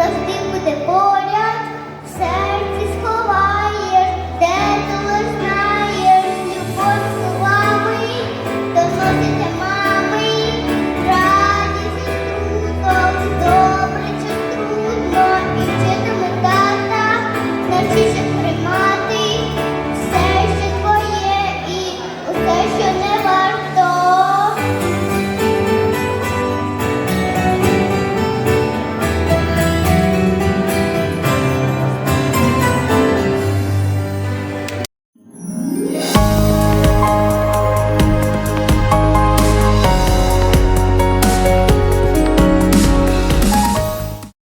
завжди буде поряд, в серці сховаєш, де ти знаєш, любов словами, то